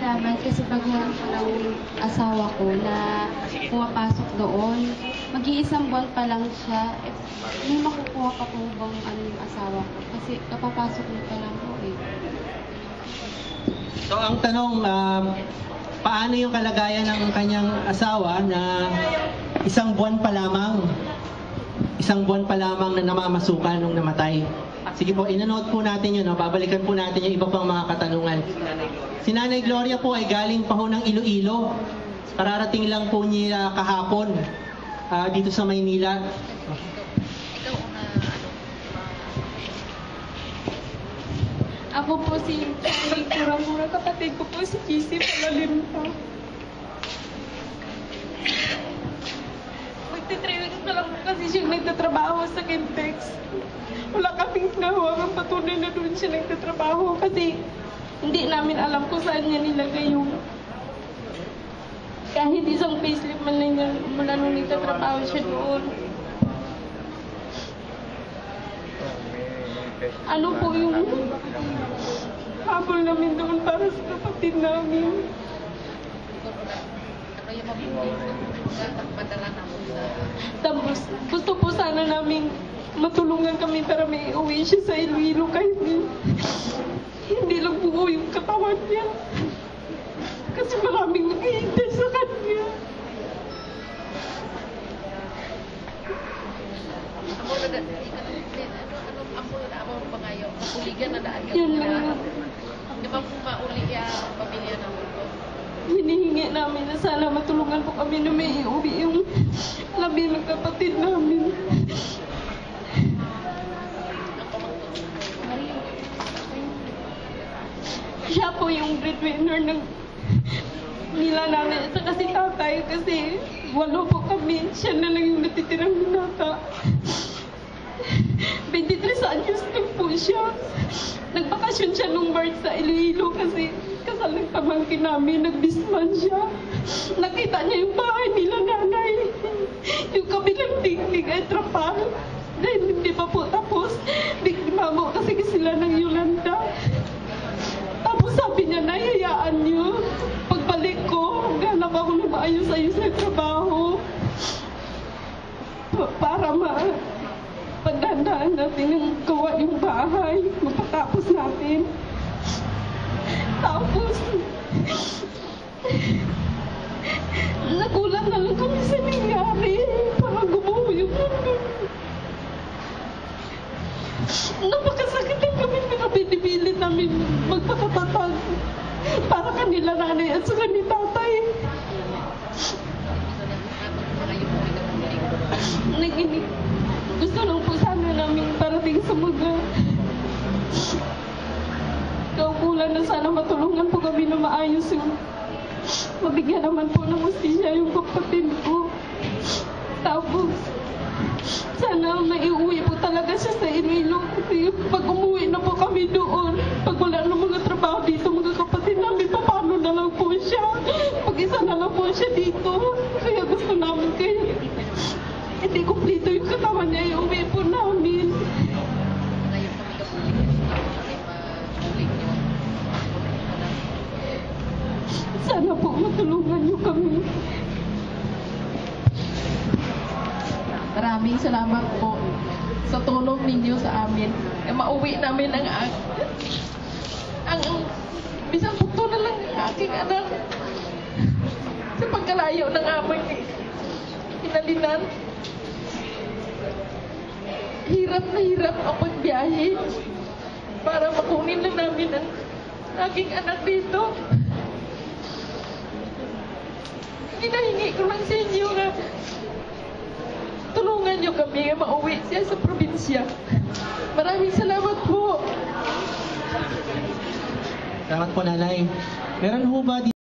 nalaman kasi baguhan ko asawa ko na pumapasok doon. Mag-iisang buwan pa lang siya. Eh, may makukuha pa po bang ano yung asawa ko? Kasi kapapasok niya pa lang po eh. So ang tanong, um, paano yung kalagayan ng kanyang asawa na isang buwan pa lamang, isang buwan pa lamang na namamasukan nung namatay? Sige po, inanood po natin yun. No? Babalikan po natin yung iba pang mga katanungan. Si Nanay Gloria po ay galing pa ho ng Iloilo. Kararating lang po niya kahapon ah, dito sa Maynila. Ako po si Charlie Kuramura, kapatid ko po si Palalimpa. Magti-three kasi siya nagtatrabaho sa Kintex. Wala kaming nahawa ng patunay na doon siya nagtatrabaho kasi hindi namin alam kung saan niya nilagay yung kahit isang payslip man lang niya mula nung nagtatrabaho siya doon. Ano po yung habol namin doon para sa kapatid namin. ano yung mabuhay padala na mo sa Tapos gusto po sana namin matulungan kami para may uwi siya sa Iloilo kahit hindi, hindi lang buo yung katawan niya. Kasi maraming naghihintay sa kanya. amo na ano amo na amo pangayo kapuligan na daan Yun lang. di ba kung mauli ya pamilya na mo to Hinihingi namin na sana matulungan po kami na may iuwi yung labi ng kapatid namin. Siya po yung breadwinner ng nila namin. Saka si tatay kasi walo po kami. Siya na lang yung natitirang binata. 23 anyos lang po siya. Nagbakasyon siya nung March sa Iloilo kasi kasal ng pamangkin namin, nagbisman siya. Nakita niya yung bahay nila nanay. Yung kabilang tingting ay trapal. Dahil hindi pa po tapos. Biktima mo kasi sila ng Yolanda. Tapos sabi niya, nahihayaan niyo. Pagbalik ko, maghanap ako ng maayos-ayos na trabaho. Pa- para ma pagdandaan natin yung gawa yung bahay, mapatapos natin. Tapos, nagulat na lang kami sa nangyari. Parang gumuho yung mundo. Napakasakit din kami pero binibilit namin magpakatatag para kanila nanay at saka ni tatay. Naginig. Gusto lang po sana namin parating sa mga kaukulan na sana matulungan po kami na maayos yung mabigyan naman po ng ustisya yung kapatid ko. Tapos, sana maiuwi po talaga siya sa Iloilo kasi pag umuwi na po kami doon, pag wala na Maraming salamat po sa tulong ninyo sa amin. E mauwi namin ang ang, ang, ang bisang buto na lang ang aking anak sa pagkalayo ng aming inalinan. Hirap na hirap ang pagbiyahe para makunin lang namin ang aking anak dito. Hinahingi ko lang sa inyo nga tulungan niyo kami mauwi siya sa probinsya. Maraming salamat po. Salamat po, Nanay. Meron ho ba